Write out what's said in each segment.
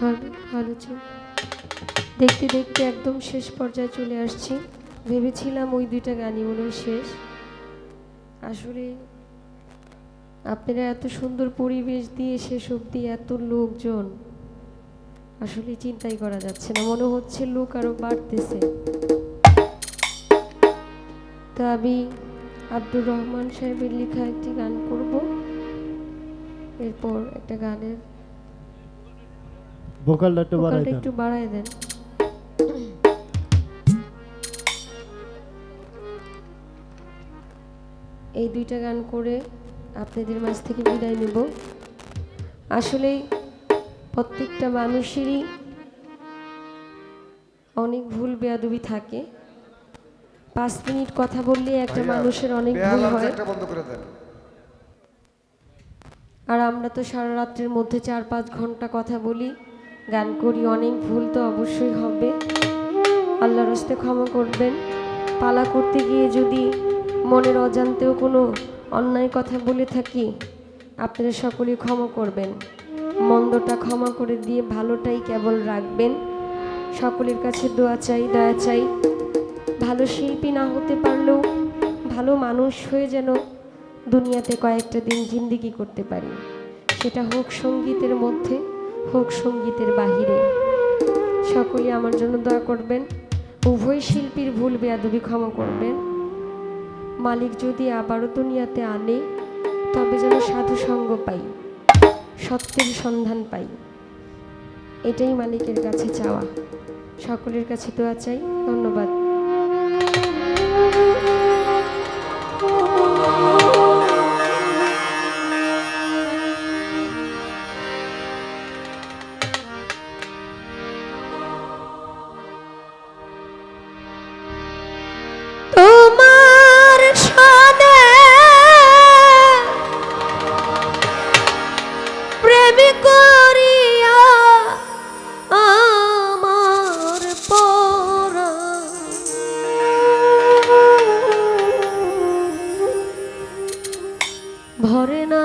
ভালো ভালো ছিল। দেখতে দেখতে একদম শেষ পর্যায়ে চলে আসছি। ভেবেছিলাম ওই দুইটা গানই হয় শেষ। আসলে আপনারা এত সুন্দর পরিবেশ দিয়ে, শেষ অবধি এত লোকজন, আসলে চিন্তাই করা যাচ্ছে না। মনে হচ্ছে লোক আরও বাড়তেছে। তা আমি আব্দুর রহমান সাহেবের লেখা একটি গান করব। এরপর একটা গানের ভোকালটা একটু বাড়াই দেন। একটু বাড়ায় দেন। এই দুইটা গান করে আপনাদের মাঝ থেকে বিদায় নেব। আসলে প্রত্যেকটা মানুষেরই অনেক ভুল বেয়াদবি থাকে। পাঁচ মিনিট কথা বললে একটা মানুষের অনেক ভুল হয়। আর আমরা তো সারা রাত্রের মধ্যে চার পাঁচ ঘণ্টা কথা বলি গান করি অনেক ভুল তো অবশ্যই হবে। আল্লাহর হস্তে ক্ষমা করবেন। পালা করতে গিয়ে যদি মনের অজান্তেও কোনো অন্যায় কথা বলে থাকি আপনারা সকলেই ক্ষমা করবেন। মন্দটা ক্ষমা করে দিয়ে ভালোটাই কেবল রাখবেন। সকলের কাছে দোয়া চাই দয়া চাই। ভালো শিল্পী না হতে পারলেও ভালো মানুষ হয়ে যেন দুনিয়াতে কয়েকটা দিন জিন্দিগি করতে পারি। সেটা হোক সঙ্গীতের মধ্যে, হোক সঙ্গীতের বাহিরে। সকলে আমার জন্য দয়া করবেন, উভয় শিল্পীর ভুল বেয়াদবি ক্ষমা করবেন। মালিক যদি আবারও দুনিয়াতে আনে, তবে যেন সাধু সঙ্গ পাই, সত্যের সন্ধান পাই। এটাই মালিকের কাছে চাওয়া। সকলের কাছে দোয়া চাই। ধন্যবাদ। ভরে না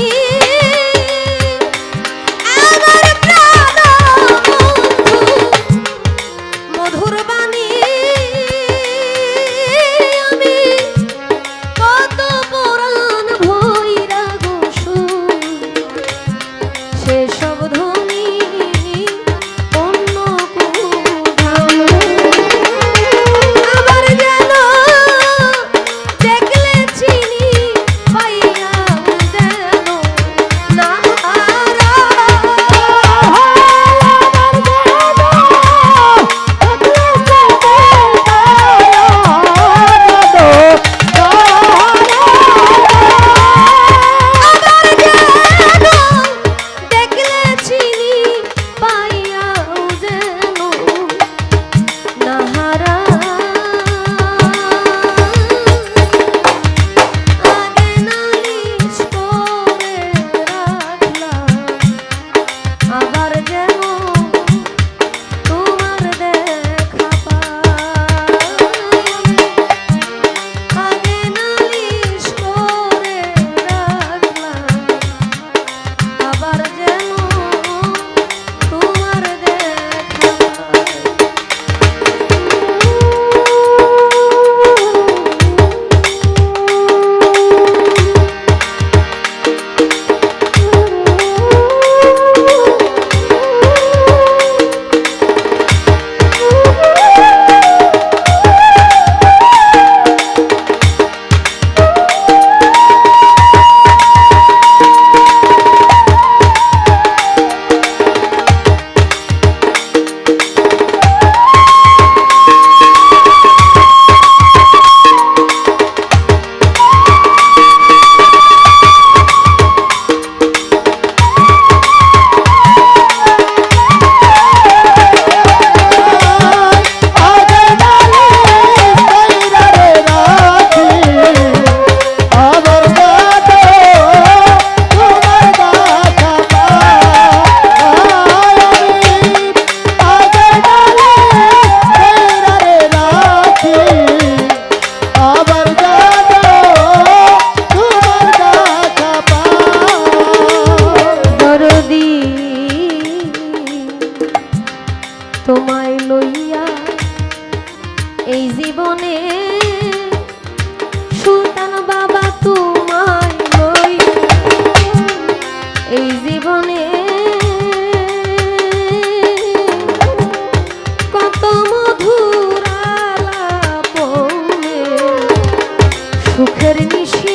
সুখের নিশি